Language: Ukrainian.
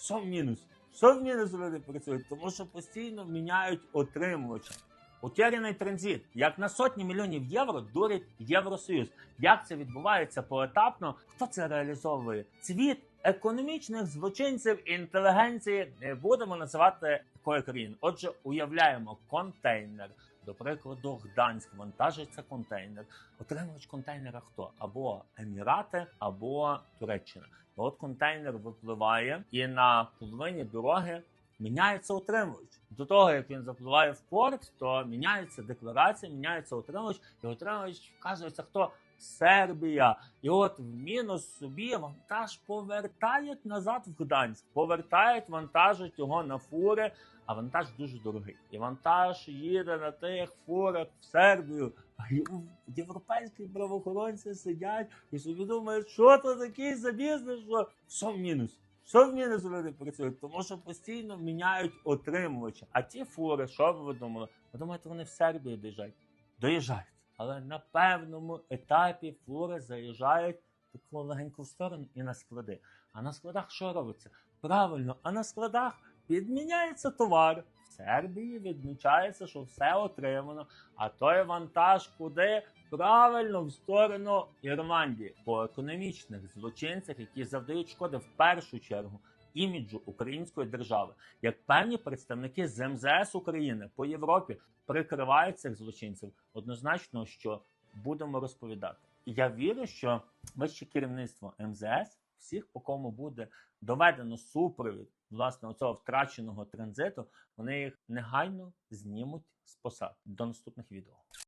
Що в мінус? Що в мінус люди працюють? Тому що постійно міняють отримувача. Утеряний транзит. Як на сотні мільйонів євро дурить Євросоюз. Як це відбувається поетапно? Хто це реалізовує? Цвіт економічних злочинців інтелігенції не будемо називати такої країни. Отже, уявляємо контейнер. До прикладу, Гданськ вантажиться контейнер. Отримувач контейнера хто? Або Емірати, або Туреччина. От контейнер випливає, і на половині дороги міняється отримувач. До того як він запливає в порт, то міняється декларація, міняється отримувач, і отримувач вказується хто. Сербія, і от в мінус собі вантаж повертають назад в Гданськ, повертають, вантажать його на фури, а вантаж дуже дорогий. І вантаж їде на тих фурах в Сербію. А європейські правоохоронці сидять і собі думають, що це такий за бізнес, що що в мінус. Що в мінус люди працюють? Тому що постійно міняють отримувача. А ті фури, що ви думали? Ви думаєте, вони в Сербію доїжджають? Доїжджають. Але на певному етапі фури заїжджають таку легеньку в сторону і на склади. А на складах що робиться? Правильно, а на складах підміняється товар. Сербії відмічається, що все отримано, а той вантаж куди? Правильно, в сторону Ірландії по економічних злочинцях, які завдають шкоди в першу чергу іміджу української держави, як певні представники з МЗС України по Європі прикривають цих злочинців, однозначно, що будемо розповідати. Я вірю, що вище керівництво МЗС, всіх, по кому буде доведено супровід власне цього втраченого транзиту, вони їх негайно знімуть з посад до наступних відео.